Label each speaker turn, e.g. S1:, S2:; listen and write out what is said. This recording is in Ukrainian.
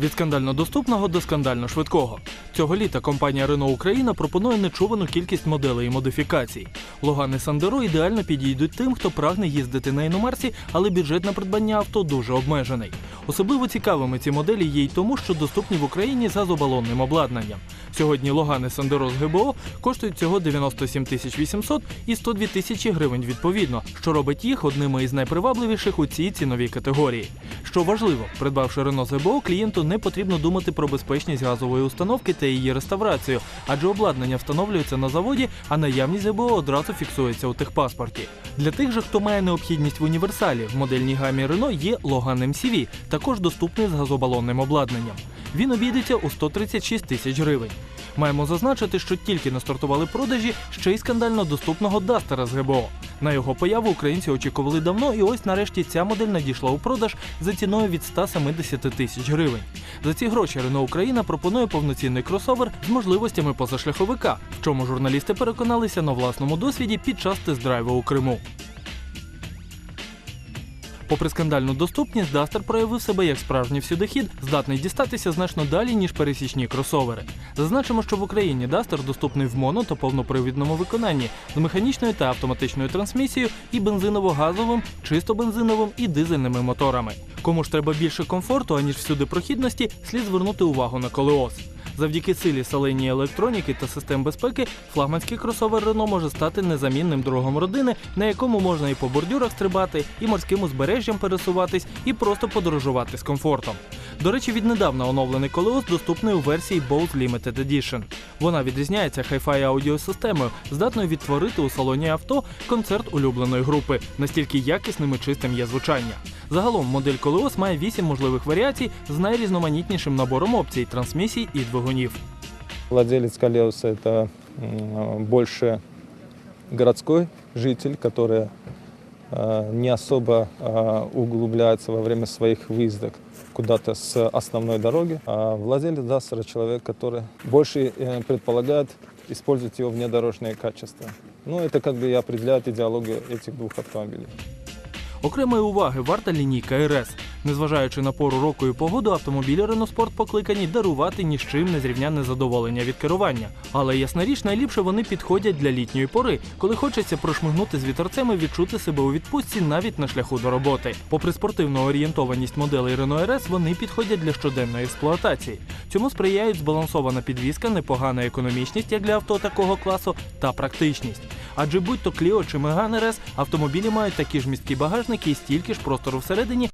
S1: Від скандально доступного до скандально швидкого. Цього літа компанія Renault Україна пропонує нечувану кількість моделей і модифікацій. Логан і Сандеро ідеально підійдуть тим, хто прагне їздити на іномарсі, але бюджет на придбання авто дуже обмежений. Особливо цікавими ці моделі є й тому, що доступні в Україні з газобалонним обладнанням. Сьогодні Логан і Сандеро з ГБО коштують всього 97 тисяч 800 і 102 тисячі гривень відповідно, що робить їх одними із найпривабливіших у цій ціновій категорії. Що важливо, придбавши Renault з ГБО, клієнту не потрібно думати про безпечність газової установки та її реставрацію, адже обладнання встановлюється на заводі, а наявність ГБО одразу фіксується у техпаспорті. Для тих же, хто має необхідність в універсалі, в модельній гамі Renault є Logan MCV, також доступний з газобалонним обладнанням. Він обійдеться у 136 тисяч гривень. Маємо зазначити, що тільки не стартували продажі ще й скандально доступного Дастера з ГБО. На його появу українці очікували давно, і ось нарешті ця модель надійшла у продаж за ціною від 170 тисяч гривень. За ці гроші Renault Україна пропонує повноцінний кросовер з можливостями позашляховика, в чому журналісти переконалися на власному досвіді під час тест-драйву у Криму. Попри скандальну доступність, Дастер проявив себе як справжній всюдохід, здатний дістатися значно далі, ніж пересічні кросовери. Зазначимо, що в Україні Дастер доступний в моно та повнопривідному виконанні з механічною та автоматичною трансмісією і бензиново-газовим, чисто бензиновим і дизельними моторами. Кому ж треба більше комфорту, аніж всюди прохідності, слід звернути увагу на колеос. Завдяки силі саленії електроніки та систем безпеки, флагманський кросовер Рено може стати незамінним другом родини, на якому можна і по бордюрах стрибати, і морським узбережжям пересуватись, і просто подорожувати з комфортом. До речі, віднедавна оновлений колеос доступний у версії Bolt Limited Edition. Вона відрізняється хай-фай аудіосистемою, здатною відтворити у салоні авто концерт улюбленої групи, настільки якісним і чистим є звучання. Загалом модель колеос має 8 можливих варіацій з найрізноманітнішим набором опцій, трансмісій і двигунів.
S2: Владелец колеса это м, больше городской житель, который э, не особо э, углубляется во время своих выездок куда-то с основной дороги. А владелец Дастера человек, который больше э, предполагает использовать его внедорожные качества. Ну, это как бы и определяет идеологию этих двух автомобилей.
S1: Окремої уваги варта лінійка РС. Незважаючи на пору року і погоду, автомобілі Renault Sport покликані дарувати ні з чим незрівнянне задоволення від керування. Але ясна річ, найліпше вони підходять для літньої пори, коли хочеться прошмигнути з вітерцем і відчути себе у відпустці навіть на шляху до роботи. Попри спортивну орієнтованість моделей Renault RS, вони підходять для щоденної експлуатації. Цьому сприяють збалансована підвізка, непогана економічність як для авто такого класу та практичність. Адже будь-то Clio чи Megane RS, автомобілі мають такі ж місткі багажники і стільки ж простору всередині,